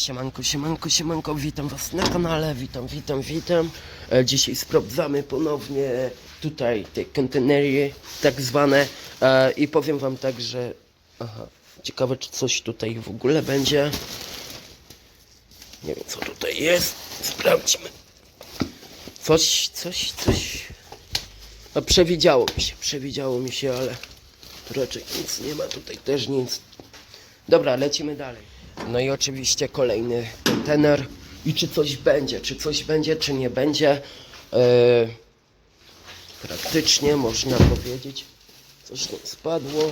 Siemanko, siemanko, siemanko, witam was na kanale, witam, witam, witam. E, dzisiaj sprawdzamy ponownie tutaj te kontenery tak zwane e, i powiem wam tak, że aha, ciekawe czy coś tutaj w ogóle będzie. Nie wiem co tutaj jest, sprawdźmy. Coś, coś, coś. No przewidziało mi się, przewidziało mi się, ale raczej nic nie ma, tutaj też nic. Dobra, lecimy dalej. No i oczywiście kolejny kontener. I czy coś będzie, czy coś będzie, czy nie będzie. E, praktycznie można powiedzieć. Coś tam spadło.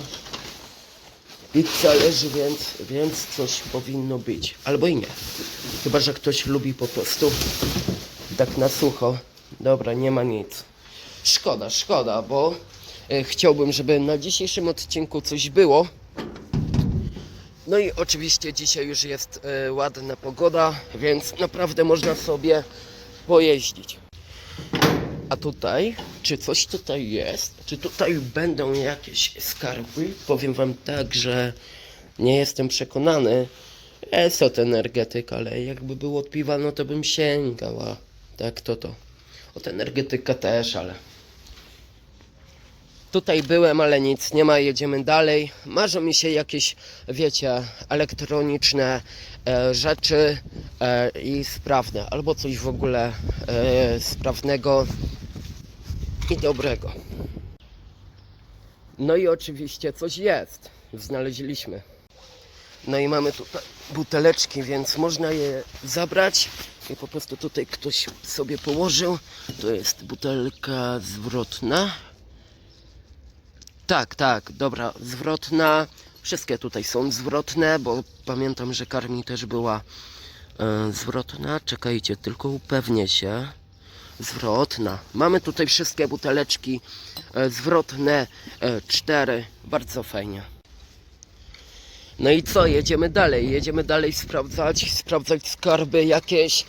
Pizza leży, więc, więc coś powinno być. Albo i nie. Chyba, że ktoś lubi po prostu tak na sucho. Dobra, nie ma nic. Szkoda, szkoda, bo e, chciałbym, żeby na dzisiejszym odcinku coś było. No i oczywiście dzisiaj już jest e, ładna pogoda, więc naprawdę można sobie pojeździć. A tutaj, czy coś tutaj jest? Czy tutaj będą jakieś skarby? Powiem wam tak, że nie jestem przekonany. Jest od energetyk, ale jakby było od piwa, no to bym sięgał, tak to to. Od energetyka też, ale Tutaj byłem, ale nic nie ma, jedziemy dalej. Marzą mi się jakieś, wiecie, elektroniczne e, rzeczy e, i sprawne, albo coś w ogóle e, sprawnego i dobrego. No i oczywiście coś jest, znaleźliśmy. No i mamy tutaj buteleczki, więc można je zabrać i po prostu tutaj ktoś sobie położył. To jest butelka zwrotna. Tak, tak, dobra, zwrotna. Wszystkie tutaj są zwrotne, bo pamiętam, że karmi też była e, zwrotna. Czekajcie, tylko upewnię się. Zwrotna. Mamy tutaj wszystkie buteleczki e, zwrotne, e, cztery. Bardzo fajnie. No i co, jedziemy dalej, jedziemy dalej sprawdzać, sprawdzać skarby jakieś.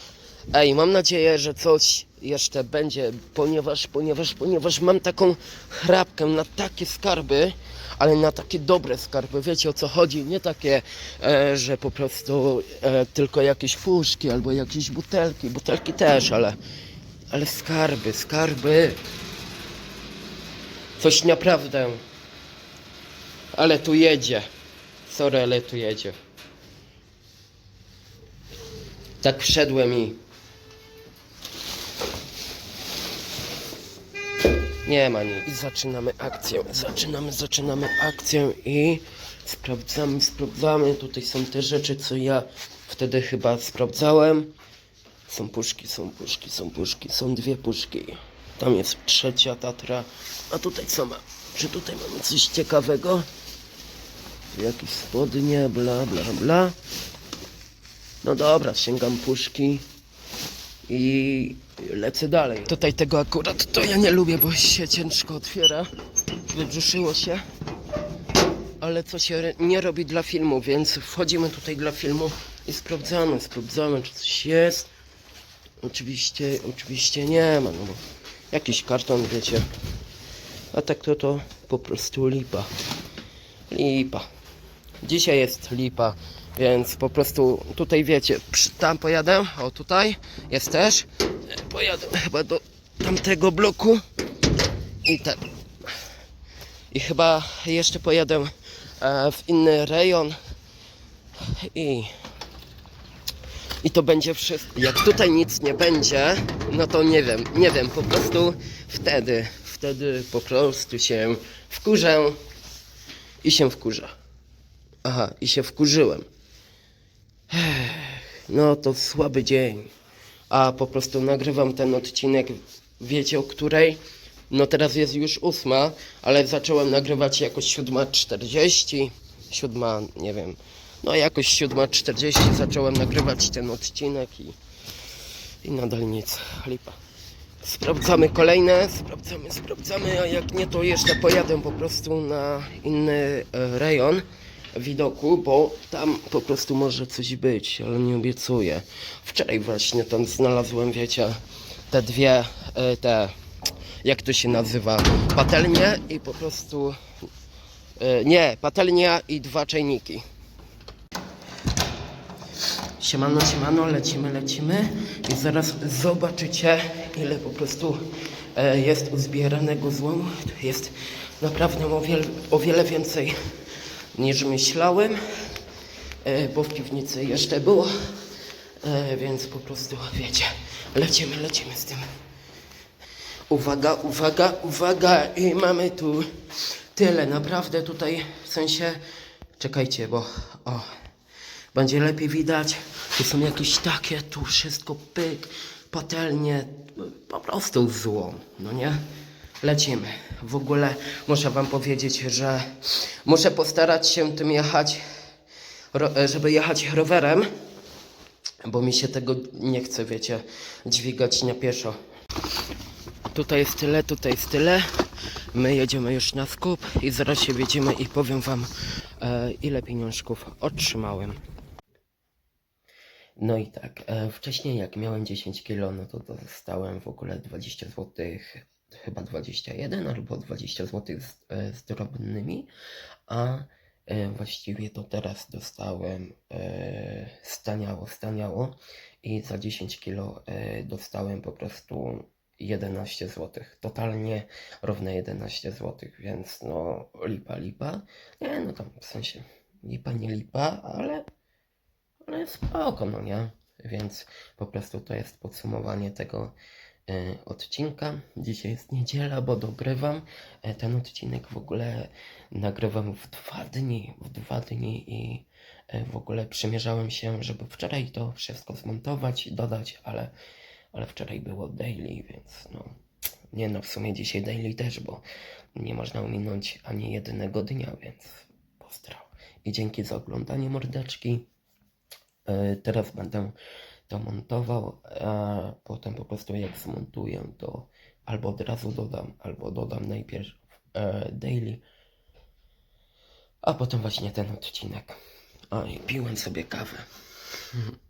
Ej, mam nadzieję, że coś jeszcze będzie, ponieważ, ponieważ, ponieważ mam taką chrapkę na takie skarby, ale na takie dobre skarby, wiecie o co chodzi, nie takie, e, że po prostu e, tylko jakieś puszki albo jakieś butelki, butelki też, ale, ale skarby, skarby. Coś naprawdę, ale tu jedzie. Sorry, ale tu jedzie. Tak wszedłem i... Nie ma nic. I zaczynamy akcję. Zaczynamy, zaczynamy akcję i sprawdzamy, sprawdzamy. Tutaj są te rzeczy, co ja wtedy chyba sprawdzałem. Są puszki, są puszki, są puszki, są dwie puszki. Tam jest trzecia Tatra. A tutaj co ma? Czy tutaj mamy coś ciekawego? Jakieś spodnie, bla bla bla. No dobra, sięgam puszki i lecę dalej. Tutaj tego akurat to ja nie lubię, bo się ciężko otwiera. Wybrzuszyło się. Ale co się nie robi dla filmu, więc wchodzimy tutaj dla filmu i sprawdzamy, sprawdzamy czy coś jest. Oczywiście, oczywiście nie ma, no bo jakiś karton, wiecie. A tak to to po prostu lipa. Lipa. Dzisiaj jest lipa, więc po prostu tutaj wiecie, tam pojadę, o tutaj jest też. Pojadę chyba do tamtego bloku i ten. I chyba jeszcze pojadę e, w inny rejon i i to będzie wszystko. Jak tutaj nic nie będzie, no to nie wiem, nie wiem, po prostu wtedy, wtedy po prostu się wkurzę i się wkurzę. Aha, i się wkurzyłem. No to słaby dzień. A po prostu nagrywam ten odcinek, wiecie o której? No teraz jest już ósma, ale zacząłem nagrywać jakoś siódma czterdzieści, siódma, nie wiem, no jakoś siódma czterdzieści zacząłem nagrywać ten odcinek i, i nadal nic, lipa. Sprawdzamy kolejne, sprawdzamy, sprawdzamy, a jak nie to jeszcze pojadę po prostu na inny e, rejon widoku, bo tam po prostu może coś być, ale nie obiecuję. Wczoraj właśnie tam znalazłem, wiecie, te dwie, e, te, jak to się nazywa, patelnie i po prostu, e, nie, patelnia i dwa czajniki. Siemano, siemano, lecimy, lecimy i zaraz zobaczycie ile po prostu e, jest uzbieranego złomu. Jest naprawdę o wiele, o wiele więcej niż myślałem, e, bo w piwnicy jeszcze było, e, więc po prostu wiecie, lecimy, lecimy z tym. Uwaga, uwaga, uwaga i mamy tu tyle, naprawdę tutaj w sensie, czekajcie, bo o, będzie lepiej widać, tu są jakieś takie, tu wszystko pyk, patelnie, po prostu złom, no nie? Lecimy. W ogóle muszę wam powiedzieć, że muszę postarać się tym jechać, żeby jechać rowerem, bo mi się tego nie chce, wiecie, dźwigać na pieszo. Tutaj jest tyle, tutaj jest tyle. My jedziemy już na skup i zaraz się widzimy i powiem wam e, ile pieniążków otrzymałem. No i tak, e, wcześniej jak miałem 10 kg, no to dostałem w ogóle 20 zł, chyba 21 albo 20 zł z, e, z drobnymi, a e, właściwie to teraz dostałem e, staniało, staniało i za 10 kg e, dostałem po prostu 11 zł. Totalnie równe 11 zł, więc no lipa, lipa. Nie, no tam w sensie lipa, nie lipa, ale ale spoko, no nie? Więc po prostu to jest podsumowanie tego odcinka. Dzisiaj jest niedziela, bo dogrywam. E, ten odcinek w ogóle nagrywam w dwa dni, w dwa dni i e, w ogóle przymierzałem się, żeby wczoraj to wszystko zmontować i dodać, ale, ale wczoraj było daily, więc no. Nie no, w sumie dzisiaj daily też, bo nie można ominąć ani jednego dnia, więc pozdraw. I dzięki za oglądanie mordeczki. E, Teraz będę to montował, a potem po prostu jak zmontuję to albo od razu dodam, albo dodam najpierw e, daily, a potem właśnie ten odcinek. I piłem sobie kawę.